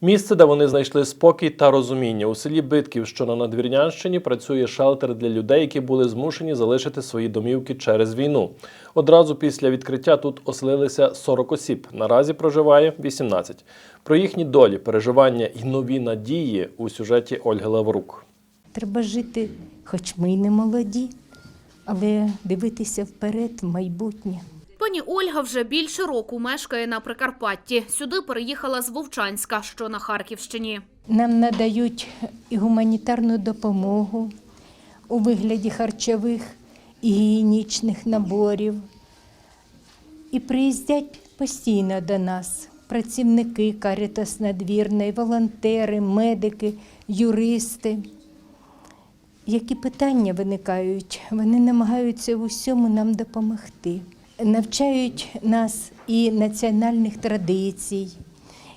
Місце, де вони знайшли спокій та розуміння. У селі Битків, що на Надвірнянщині, працює шелтер для людей, які були змушені залишити свої домівки через війну. Одразу після відкриття тут оселилися 40 осіб. Наразі проживає 18. Про їхні долі, переживання і нові надії у сюжеті Ольги Лаврук. Треба жити, хоч ми й не молоді, але дивитися вперед в майбутнє. Пані Ольга вже більше року мешкає на Прикарпатті. Сюди переїхала з Вовчанська, що на Харківщині. Нам надають і гуманітарну допомогу у вигляді харчових і гігієнічних наборів. І приїздять постійно до нас працівники Карітас Надвірної, волонтери, медики, юристи. Які питання виникають, вони намагаються в усьому нам допомогти. Навчають нас і національних традицій,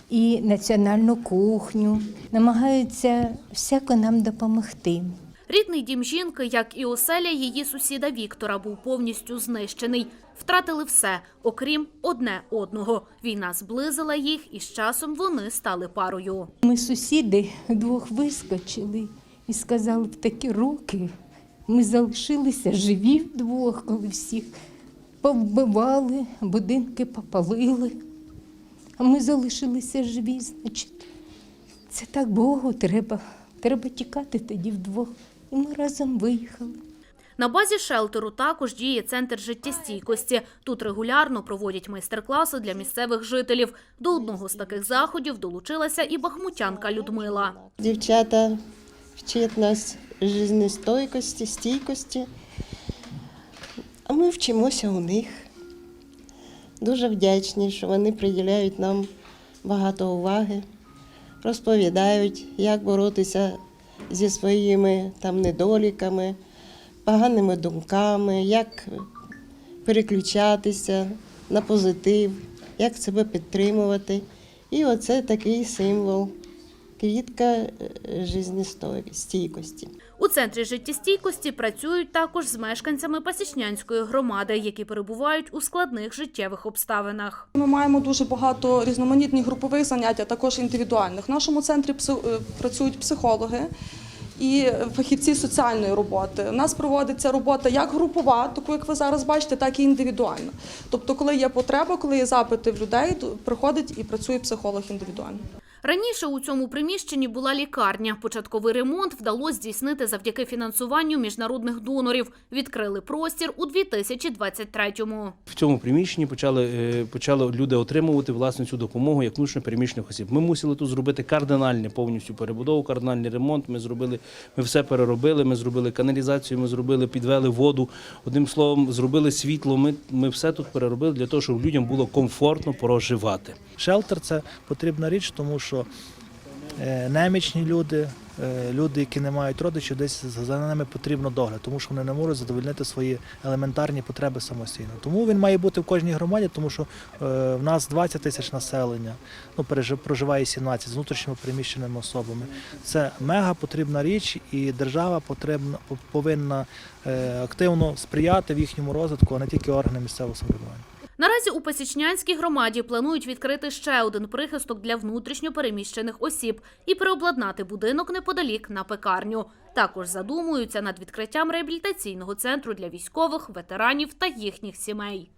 і національну кухню, намагаються всяко нам допомогти. Рідний дім жінки, як і оселя її сусіда Віктора, був повністю знищений. Втратили все, окрім одне одного. Війна зблизила їх, і з часом вони стали парою. Ми сусіди вдвох вискочили і сказали в такі роки. Ми залишилися живі вдвох, коли всіх повбивали, будинки попалили. А ми залишилися живі, значить, це так Богу треба. Треба тікати тоді вдвох. І ми разом виїхали. На базі шелтеру також діє центр життєстійкості. Тут регулярно проводять майстер-класи для місцевих жителів. До одного з таких заходів долучилася і бахмутянка Людмила. Дівчата вчать нас жизнестойкості, стійкості, а ми вчимося у них. Дуже вдячні, що вони приділяють нам багато уваги, розповідають, як боротися зі своїми там недоліками, поганими думками, як переключатися на позитив, як себе підтримувати. І оце такий символ квітка е, жизнестійкості. У центрі життєстійкості працюють також з мешканцями Пасічнянської громади, які перебувають у складних життєвих обставинах. Ми маємо дуже багато різноманітних групових занять, а також індивідуальних. В нашому центрі е, працюють психологи і фахівці соціальної роботи. У нас проводиться робота як групова, таку як ви зараз бачите, так і індивідуальна. Тобто, коли є потреба, коли є запити в людей, приходить і працює психолог індивідуально. Раніше у цьому приміщенні була лікарня. Початковий ремонт вдалося здійснити завдяки фінансуванню міжнародних донорів. Відкрили простір у 2023-му. В цьому приміщенні почали, е, почали люди отримувати власне цю допомогу як внутрішньо переміщених осіб. Ми мусили тут зробити кардинальне повністю перебудову, кардинальний ремонт. Ми зробили, ми все переробили. Ми зробили каналізацію, ми зробили, підвели воду. Одним словом, зробили світло. Ми, ми все тут переробили для того, щоб людям було комфортно проживати. Шелтер це потрібна річ, тому що е, немічні люди, е, люди, які не мають родичів, десь за- ними потрібно догляд, тому що вони не можуть задовольнити свої елементарні потреби самостійно. Тому він має бути в кожній громаді, тому що е, в нас 20 тисяч населення, ну проживає 17 з внутрішньо переміщеними особами. Це мега потрібна річ, і держава потрібна повинна активно сприяти в їхньому розвитку, а не тільки органи місцевого самоврядування. Наразі у Пасічнянській громаді планують відкрити ще один прихисток для внутрішньо переміщених осіб і переобладнати будинок неподалік на пекарню. Також задумуються над відкриттям реабілітаційного центру для військових, ветеранів та їхніх сімей.